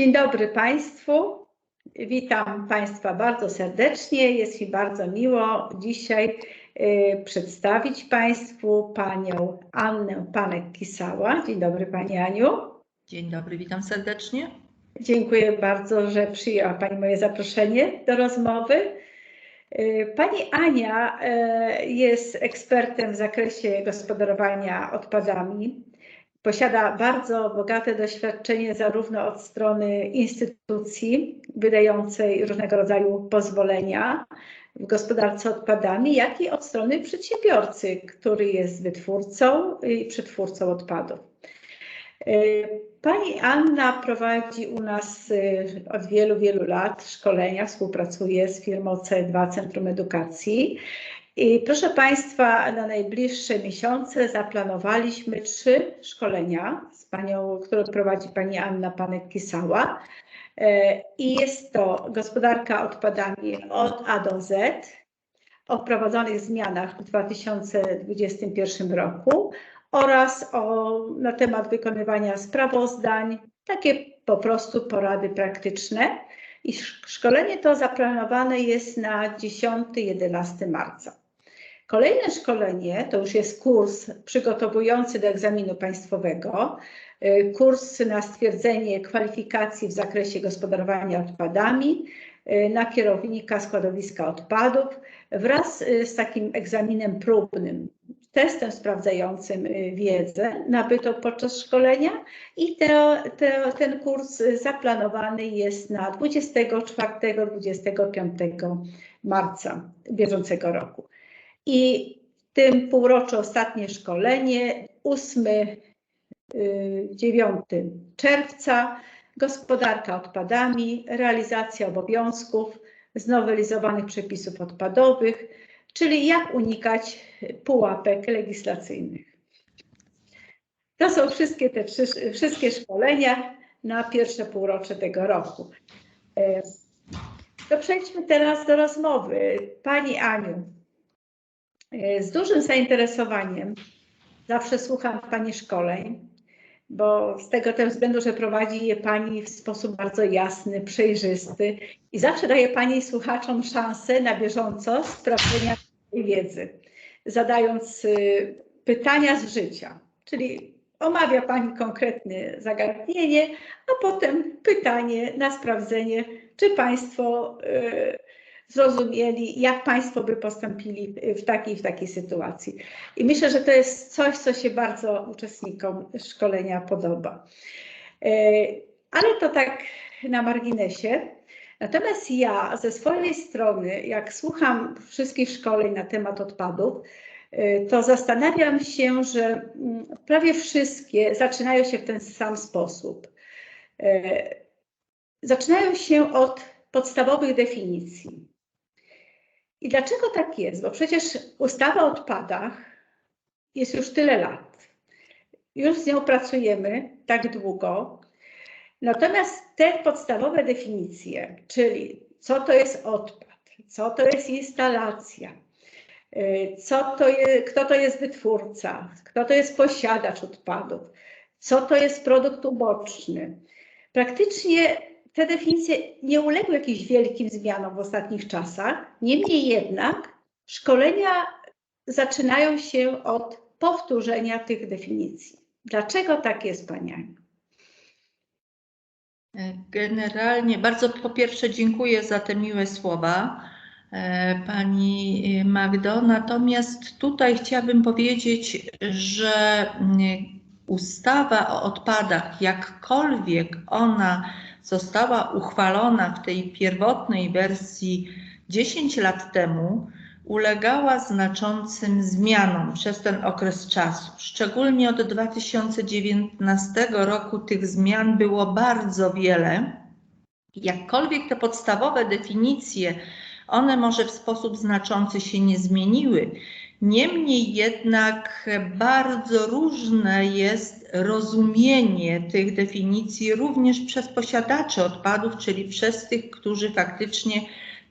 Dzień dobry Państwu. Witam Państwa bardzo serdecznie. Jest mi bardzo miło dzisiaj y, przedstawić Państwu Panią Annę Panek-Kisała. Dzień dobry Pani Aniu. Dzień dobry, witam serdecznie. Dziękuję bardzo, że przyjęła Pani moje zaproszenie do rozmowy. Y, Pani Ania y, jest ekspertem w zakresie gospodarowania odpadami. Posiada bardzo bogate doświadczenie zarówno od strony instytucji wydającej różnego rodzaju pozwolenia w gospodarce odpadami, jak i od strony przedsiębiorcy, który jest wytwórcą i przetwórcą odpadów. Pani Anna prowadzi u nas od wielu, wielu lat szkolenia, współpracuje z firmą C2 Centrum Edukacji i proszę Państwa, na najbliższe miesiące zaplanowaliśmy trzy szkolenia z panią, które prowadzi pani Anna Panek-Kisała. E, I jest to gospodarka odpadami od A do Z o wprowadzonych zmianach w 2021 roku oraz o, na temat wykonywania sprawozdań, takie po prostu porady praktyczne. I szkolenie to zaplanowane jest na 10-11 marca. Kolejne szkolenie to już jest kurs przygotowujący do egzaminu państwowego, y, kurs na stwierdzenie kwalifikacji w zakresie gospodarowania odpadami y, na kierownika składowiska odpadów wraz y, z takim egzaminem próbnym, testem sprawdzającym wiedzę nabytą podczas szkolenia i te, te, ten kurs zaplanowany jest na 24-25 marca bieżącego roku. I w tym półroczu ostatnie szkolenie, 8-9 y, czerwca, gospodarka odpadami, realizacja obowiązków znowelizowanych przepisów odpadowych, czyli jak unikać pułapek legislacyjnych. To są wszystkie te wszystkie szkolenia na pierwsze półrocze tego roku. To przejdźmy teraz do rozmowy. Pani Aniu, z dużym zainteresowaniem zawsze słucham Pani szkoleń, bo z tego też względu, że prowadzi je Pani w sposób bardzo jasny, przejrzysty i zawsze daje Pani słuchaczom szansę na bieżąco sprawdzenia wiedzy, zadając y, pytania z życia, czyli omawia Pani konkretne zagadnienie, a potem pytanie na sprawdzenie, czy Państwo y, zrozumieli, jak Państwo by postąpili w takiej w takiej sytuacji. I myślę, że to jest coś, co się bardzo uczestnikom szkolenia podoba. E, ale to tak na marginesie. Natomiast ja ze swojej strony, jak słucham wszystkich szkoleń na temat odpadów, e, to zastanawiam się, że mm, prawie wszystkie zaczynają się w ten sam sposób. E, zaczynają się od podstawowych definicji. I dlaczego tak jest? Bo przecież ustawa o odpadach jest już tyle lat. Już z nią pracujemy tak długo. Natomiast te podstawowe definicje, czyli co to jest odpad, co to jest instalacja, y, co to jest, kto to jest wytwórca, kto to jest posiadacz odpadów, co to jest produkt uboczny. Praktycznie te definicje nie uległy jakimś wielkim zmianom w ostatnich czasach. Niemniej jednak szkolenia zaczynają się od powtórzenia tych definicji. Dlaczego tak jest, Pani? Generalnie bardzo po pierwsze dziękuję za te miłe słowa e, Pani Magdo. Natomiast tutaj chciałabym powiedzieć, że mm, ustawa o odpadach, jakkolwiek ona została uchwalona w tej pierwotnej wersji 10 lat temu, ulegała znaczącym zmianom przez ten okres czasu. Szczególnie od 2019 roku tych zmian było bardzo wiele. Jakkolwiek te podstawowe definicje, one może w sposób znaczący się nie zmieniły, Niemniej jednak bardzo różne jest rozumienie tych definicji również przez posiadaczy odpadów, czyli przez tych, którzy faktycznie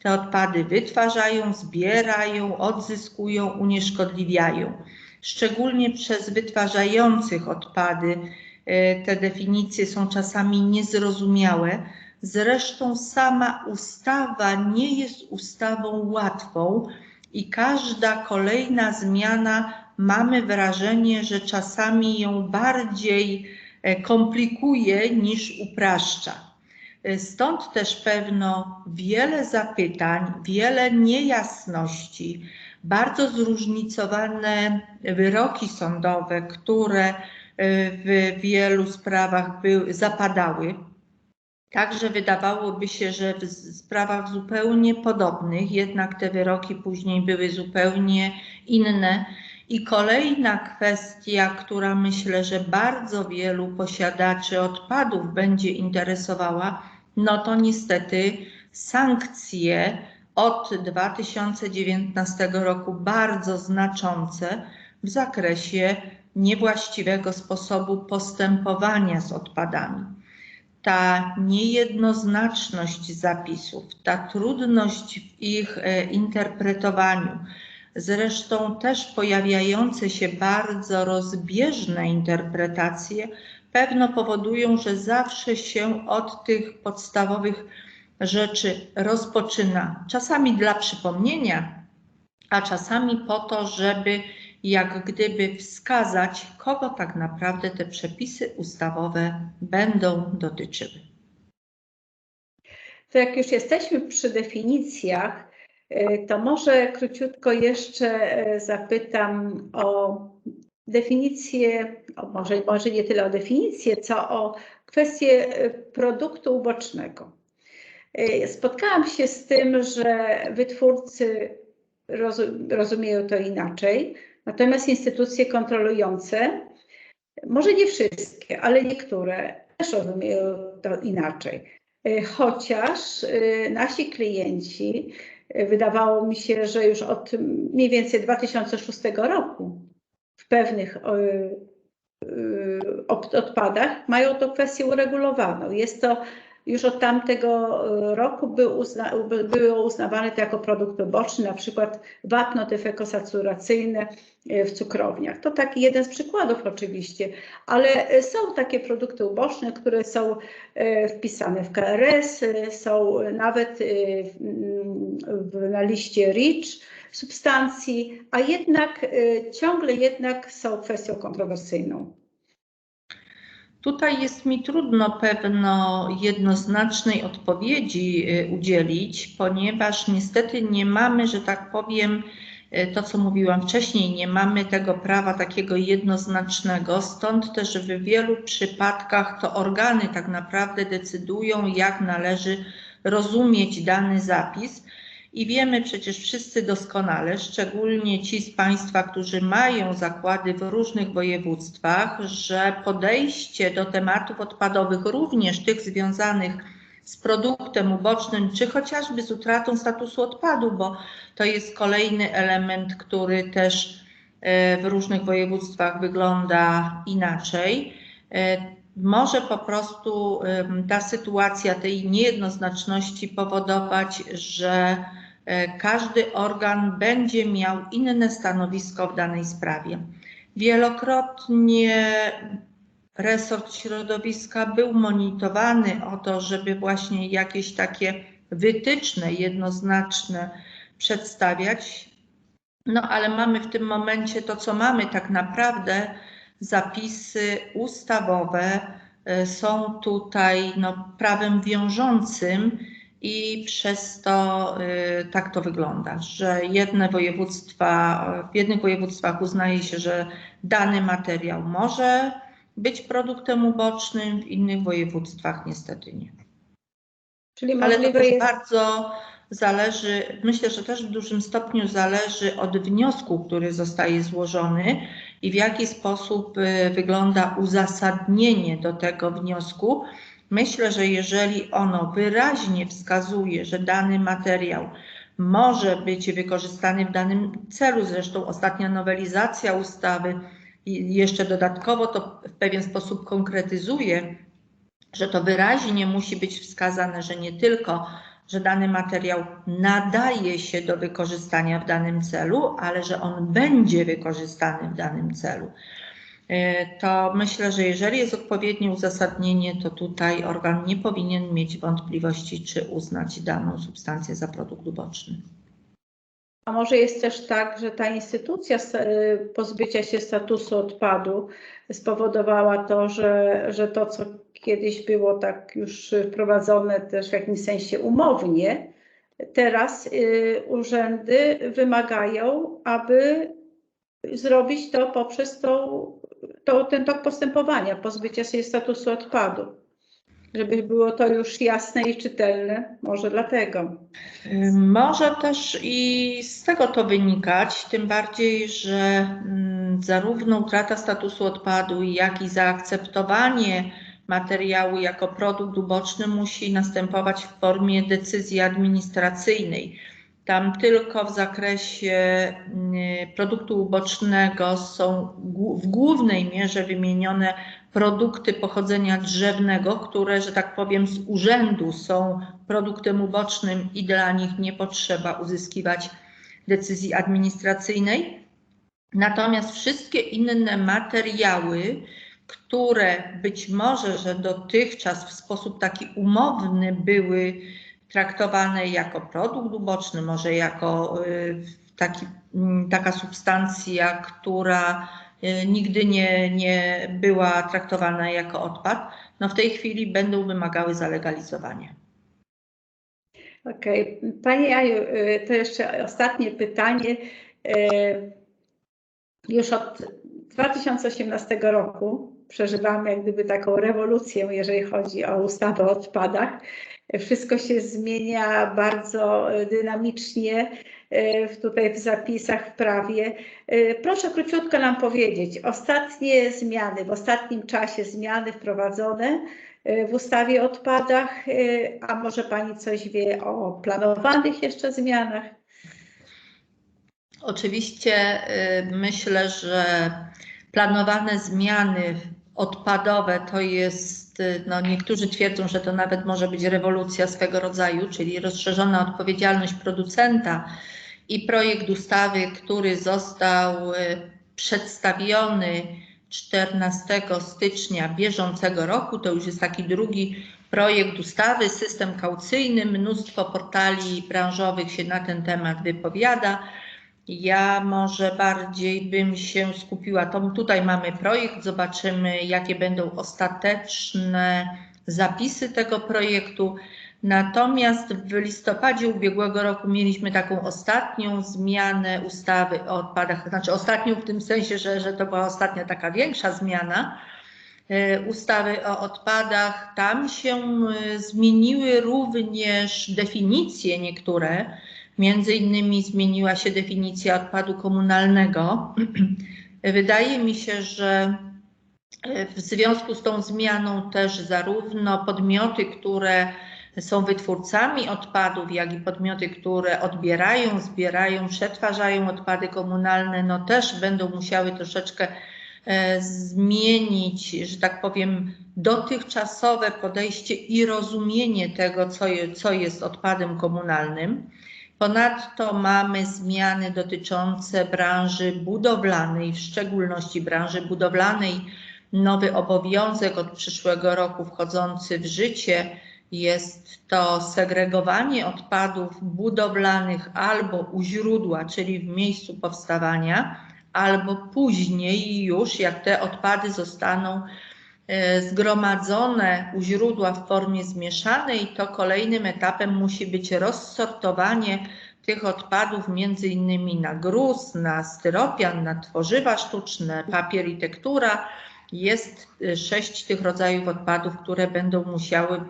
te odpady wytwarzają, zbierają, odzyskują, unieszkodliwiają. Szczególnie przez wytwarzających odpady e, te definicje są czasami niezrozumiałe. Zresztą sama ustawa nie jest ustawą łatwą i każda kolejna zmiana mamy wrażenie, że czasami ją bardziej e, komplikuje niż upraszcza. Stąd też pewno wiele zapytań, wiele niejasności, bardzo zróżnicowane wyroki sądowe, które e, w wielu sprawach były, zapadały. Także wydawałoby się, że w sprawach zupełnie podobnych, jednak te wyroki później były zupełnie inne. I kolejna kwestia, która myślę, że bardzo wielu posiadaczy odpadów będzie interesowała, no to niestety sankcje od 2019 roku bardzo znaczące w zakresie niewłaściwego sposobu postępowania z odpadami. Ta niejednoznaczność zapisów, ta trudność w ich e, interpretowaniu, zresztą też pojawiające się bardzo rozbieżne interpretacje, pewno powodują, że zawsze się od tych podstawowych rzeczy rozpoczyna. Czasami dla przypomnienia, a czasami po to, żeby jak gdyby wskazać, kogo tak naprawdę te przepisy ustawowe będą dotyczyły. To jak już jesteśmy przy definicjach, to może króciutko jeszcze y, zapytam o definicję, o może, może nie tyle o definicję, co o kwestię y, produktu ubocznego. Spotkałam się z tym, że wytwórcy rozumieją to inaczej, natomiast instytucje kontrolujące, może nie wszystkie, ale niektóre też rozumieją to inaczej. Chociaż nasi klienci, wydawało mi się, że już od mniej więcej 2006 roku w pewnych odpadach mają to kwestię uregulowaną. Jest to już od tamtego e, roku był uzna, było uznawane to jako produkt uboczny, na przykład wapno tyfekosaturacyjne e, w cukrowniach. To taki jeden z przykładów oczywiście, ale e, są takie produkty uboczne, które są wpisane w KRS, są nawet na liście REACH substancji, a jednak ciągle jednak są kwestią kontrowersyjną. Tutaj jest mi trudno pewno jednoznacznej odpowiedzi y, udzielić, ponieważ niestety nie mamy, że tak powiem, y, to co mówiłam wcześniej, nie mamy tego prawa takiego jednoznacznego, stąd też w wielu przypadkach to organy tak naprawdę decydują, jak należy rozumieć dany zapis. I wiemy przecież wszyscy doskonale, szczególnie ci z Państwa, którzy mają zakłady w różnych województwach, że podejście do tematów odpadowych, również tych związanych z produktem ubocznym, czy chociażby z utratą statusu odpadu, bo to jest kolejny element, który też e, w różnych województwach wygląda inaczej. Może po prostu ta sytuacja tej niejednoznaczności powodować, że E, każdy organ będzie miał inne stanowisko w danej sprawie. Wielokrotnie resort środowiska był monitorowany o to, żeby właśnie jakieś takie wytyczne jednoznaczne przedstawiać. No ale mamy w tym momencie to, co mamy tak naprawdę, zapisy ustawowe e, są tutaj no, prawem wiążącym i przez to y, tak to wygląda, że jedne województwa, w jednych województwach uznaje się, że dany materiał może być produktem ubocznym, w innych województwach niestety nie. Czyli Ale to też jest... bardzo zależy, myślę, że też w dużym stopniu zależy od wniosku, który zostaje złożony i w jaki sposób y, wygląda uzasadnienie do tego wniosku. Myślę, że jeżeli ono wyraźnie wskazuje, że dany materiał może być wykorzystany w danym celu, zresztą ostatnia nowelizacja ustawy jeszcze dodatkowo to w pewien sposób konkretyzuje, że to wyraźnie musi być wskazane, że nie tylko, że dany materiał nadaje się do wykorzystania w danym celu, ale że on będzie wykorzystany w danym celu. to myślę, że jeżeli jest odpowiednie uzasadnienie, to tutaj organ nie powinien mieć wątpliwości, czy uznać daną substancję za produkt uboczny. A może jest też tak, że ta instytucja pozbycia się statusu odpadu spowodowała to, że, że to, co kiedyś było tak już wprowadzone też w jakimś sensie umownie, teraz y, urzędy wymagają, aby zrobić to poprzez tą, to, ten tok postępowania, pozbycia się statusu odpadu. Żeby było to już jasne i czytelne, może dlatego. Może też i z tego to wynikać, tym bardziej, że mm, zarówno utrata statusu odpadu, jak i zaakceptowanie materiału jako produkt uboczny musi następować w formie decyzji administracyjnej. Tam tylko w zakresie mm, produktu ubocznego są w głównej mierze wymienione produkty pochodzenia drzewnego, które, że tak powiem, z urzędu są produktem ubocznym i dla nich nie potrzeba uzyskiwać decyzji administracyjnej. Natomiast wszystkie inne materiały, które być może, że dotychczas w sposób taki umowny były traktowane jako produkt uboczny, może jako y, taki, mm, taka substancja, która y, nigdy nie, nie była traktowana jako odpad, no w tej chwili będą wymagały zalegalizowania. Okej. Okay. Pani Aju, y, to jeszcze ostatnie pytanie. Już od 2018 roku przeżywamy jak gdyby taką rewolucję, jeżeli chodzi o ustawę o odpadach. Wszystko się zmienia bardzo dynamicznie e, tutaj w zapisach w prawie. E, proszę króciutko nam powiedzieć, ostatnie zmiany, w ostatnim czasie zmiany wprowadzone e, w ustawie o odpadach, a może Pani coś wie o planowanych jeszcze zmianach? Oczywiście myślę, że planowane zmiany odpadowe to jest, y, no niektórzy twierdzą, że to nawet może być rewolucja swego rodzaju, czyli rozszerzona odpowiedzialność producenta i projekt ustawy, który został y, przedstawiony 14 stycznia bieżącego roku, to już jest taki drugi projekt ustawy, system kaucyjny, mnóstwo portali branżowych się na ten temat wypowiada. Ja może bardziej bym się skupiła, to tutaj mamy projekt, zobaczymy jakie będą ostateczne zapisy tego projektu. Natomiast w listopadzie ubiegłego roku mieliśmy taką ostatnią zmianę ustawy o odpadach, znaczy ostatnią w tym sensie, że, że to była ostatnia taka większa zmiana e, ustawy o odpadach. Tam się e, zmieniły również definicje niektóre Między innymi zmieniła się definicja odpadu komunalnego. Wydaje mi się, że e, w związku z tą zmianą też zarówno podmioty, które są wytwórcami odpadów, jak i podmioty, które odbierają, zbierają, przetwarzają odpady komunalne, no też będą musiały troszeczkę e, zmienić, że tak powiem, dotychczasowe podejście i rozumienie tego, co, je, co jest odpadem komunalnym. Ponadto mamy zmiany dotyczące branży budowlanej, w szczególności branży budowlanej. Nowy obowiązek od przyszłego roku wchodzący w życie jest to segregowanie odpadów budowlanych albo u źródła, czyli w miejscu powstawania, albo później już, jak te odpady zostaną zgromadzone u źródła w formie zmieszanej, to kolejnym etapem musi być rozsortowanie tych odpadów między innymi na gruz, na styropian, na tworzywa sztuczne, papier i tektura. Jest y, sześć tych rodzajów odpadów, które będą musiały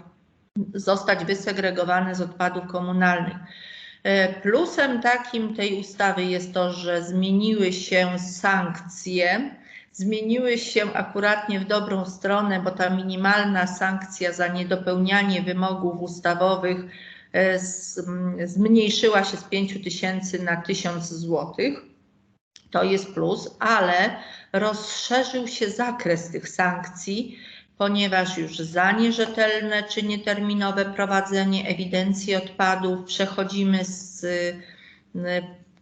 zostać wysegregowane z odpadów komunalnych. Y, plusem takim tej ustawy jest to, że zmieniły się sankcje. Zmieniły się akuratnie w dobrą stronę, bo ta minimalna sankcja za niedopełnianie wymogów ustawowych E, zmniejszyła się z 5 tysięcy na 1000 złotych. To jest plus, ale rozszerzył się zakres tych sankcji, ponieważ już za nierzetelne czy nieterminowe prowadzenie ewidencji odpadów przechodzimy z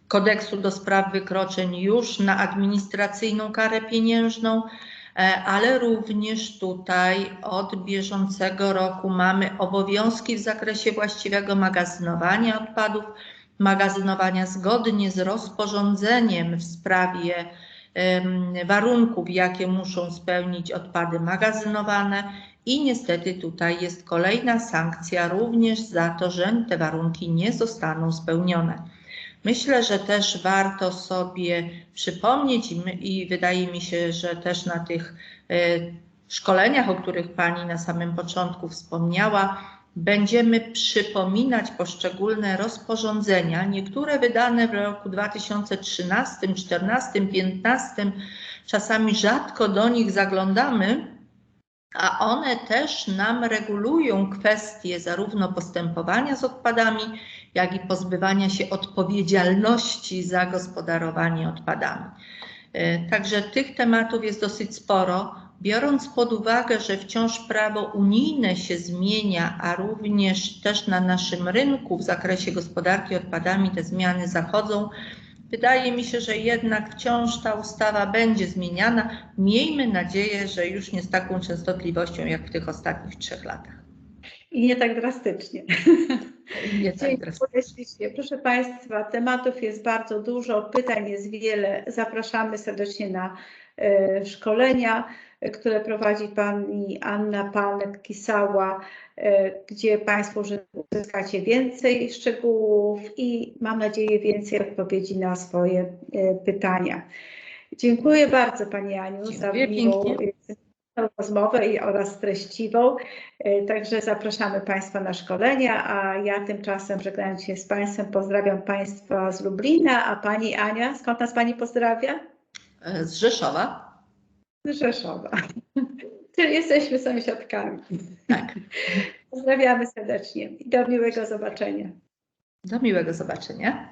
kodeksu do spraw wykroczeń już na administracyjną karę pieniężną, e, ale również tutaj od bieżącego roku mamy obowiązki w zakresie właściwego magazynowania odpadów, magazynowania zgodnie z rozporządzeniem w sprawie warunków, jakie muszą spełnić odpady magazynowane i niestety tutaj jest kolejna sankcja również za to, że te warunki nie zostaną spełnione. Myślę, że też warto sobie przypomnieć i, my, i wydaje mi się, że też na tych e, szkoleniach, o których Pani na samym początku wspomniała, będziemy przypominać poszczególne rozporządzenia, niektóre wydane w roku 2013, 2014, 2015, czasami rzadko do nich zaglądamy, a one też nam regulują kwestie zarówno postępowania z odpadami, jak i pozbywania się odpowiedzialności za gospodarowanie odpadami. E, Także tych tematów jest dosyć sporo. Biorąc pod uwagę, że wciąż prawo unijne się zmienia, a również też na naszym rynku w zakresie gospodarki odpadami te zmiany zachodzą, wydaje mi się, że jednak wciąż ta ustawa będzie zmieniana. Miejmy nadzieję, że już nie z taką częstotliwością jak w tych ostatnich trzech latach. I nie tak drastycznie. Nie tak Dziękuję. Proszę Państwa, tematów jest bardzo dużo, pytań jest wiele. Zapraszamy serdecznie na e, szkolenia, e, które prowadzi Pani Anna Panek-Kisała, e, gdzie Państwo uzyskacie więcej szczegółów i mam nadzieję więcej odpowiedzi na swoje pytania. Dziękuję bardzo Pani Aniu za Dziękuję miłą pięknie. Rozmowę i oraz treściwą. E, Także zapraszamy Państwa na szkolenia, a ja tymczasem żegnając się z Państwem pozdrawiam Państwa z Lublina, a Pani Ania, skąd nas Pani pozdrawia? E, Z Rzeszowa. Z Rzeszowa. Czyli jesteśmy sąsiadkami. Tak. Pozdrawiamy serdecznie i do miłego zobaczenia. Do miłego zobaczenia.